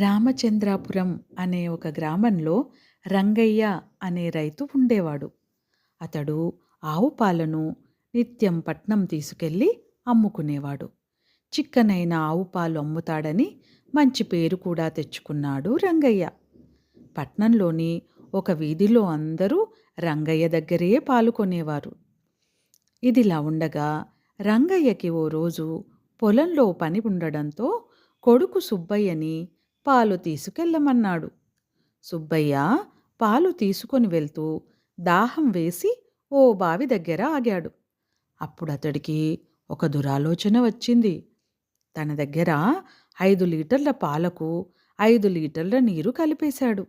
రామచంద్రాపురం అనే ఒక గ్రామంలో రంగయ్య అనే రైతు ఉండేవాడు. అతడు ఆవు పాలను నిత్యం పట్నం తీసుకెళ్ళి అమ్ముకునేవాడు. చిక్కనైన ఆవు పాలు అమ్ముతాడని మంచి పేరు కూడా తెచ్చుకున్నాడు రంగయ్య. పట్నంలోని ఒక వీధిలో అందరూ రంగయ్య దగ్గరే పాలు కొనేవారు. ఇదిలా ఉండగా రంగయ్యకి ఓ రోజు పొలంలో పని ఉండడంతో కొడుకు సుబ్బయ్యని పాలు తీసుకెళ్ళమన్నాడు. సుబ్బయ్య పాలు తీసుకొని వెళ్తూ దాహం వేసి ఓ బావి దగ్గర ఆగాడు. అప్పుడు అతడికి ఒక దురాలోచన వచ్చింది. తన దగ్గర ఐదు లీటర్ల పాలకు ఐదు లీటర్ల నీరు కలిపేశాడు.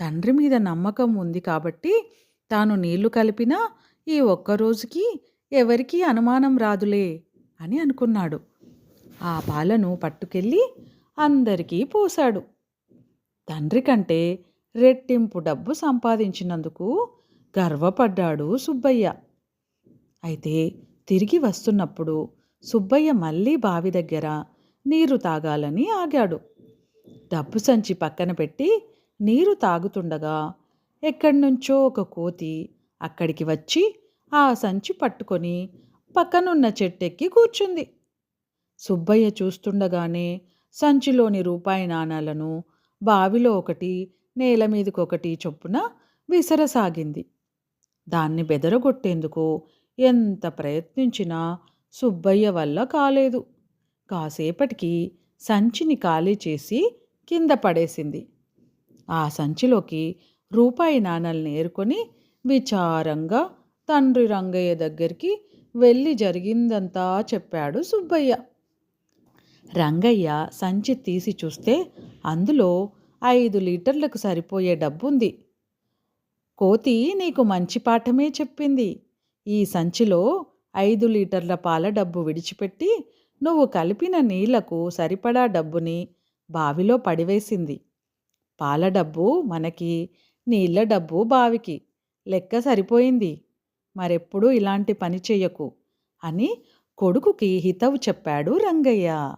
తండ్రి మీద నమ్మకం ఉంది కాబట్టి తాను నీళ్ళు కలిపినా ఈ ఒక్కరోజుకి ఎవరికీ అనుమానం రాదులే అని అనుకున్నాడు. ఆ పాలను పట్టుకెళ్ళి అందరికీ పోశాడు. తండ్రి కంటే రెట్టింపు డబ్బు సంపాదించినందుకు గర్వపడ్డాడు సుబ్బయ్య. అయితే తిరిగి వస్తున్నప్పుడు సుబ్బయ్య మళ్ళీ బావి దగ్గర నీరు తాగాలని ఆగాడు. డబ్బు సంచి పక్కన పెట్టి నీరు తాగుతుండగా ఎక్కడి నుంచో ఒక కోతి అక్కడికి వచ్చి ఆ సంచి పట్టుకొని పక్కనున్న చెట్టెక్కి కూర్చుంది. సుబ్బయ్య చూస్తుండగానే సంచిలోని రూపాయి నాణాలను బావిలో ఒకటి నేల మీదకొకటి చొప్పున విసరసాగింది. దాన్ని బెదరగొట్టేందుకు ఎంత ప్రయత్నించినా సుబ్బయ్య వల్ల కాలేదు. కాసేపటికి సంచిని ఖాళీ చేసి కింద పడేసింది. ఆ సంచిలోకి రూపాయి నాణాలు నేర్కొని విచారంగా తండ్రి రంగయ్య దగ్గరికి వెళ్ళి జరిగిందంతా చెప్పాడు సుబ్బయ్య. రంగయ్య సంచి తీసి చూస్తే అందులో ఐదు లీటర్లకు సరిపోయే డబ్బుంది. కోతి నీకు మంచి పాఠమే చెప్పింది. ఈ సంచిలో ఐదు లీటర్ల పాల డబ్బు విడిచిపెట్టి నువ్వు కలిపిన నీళ్ళకు సరిపడా డబ్బుని బావిలో పడివేసింది. పాల డబ్బు మనకి నీళ్ళ డబ్బు బావికి లెక్క సరిపోయింది. మరెప్పుడూ ఇలాంటి పని చెయ్యకు అని కొడుకుకి హితవు చెప్పాడు రంగయ్య.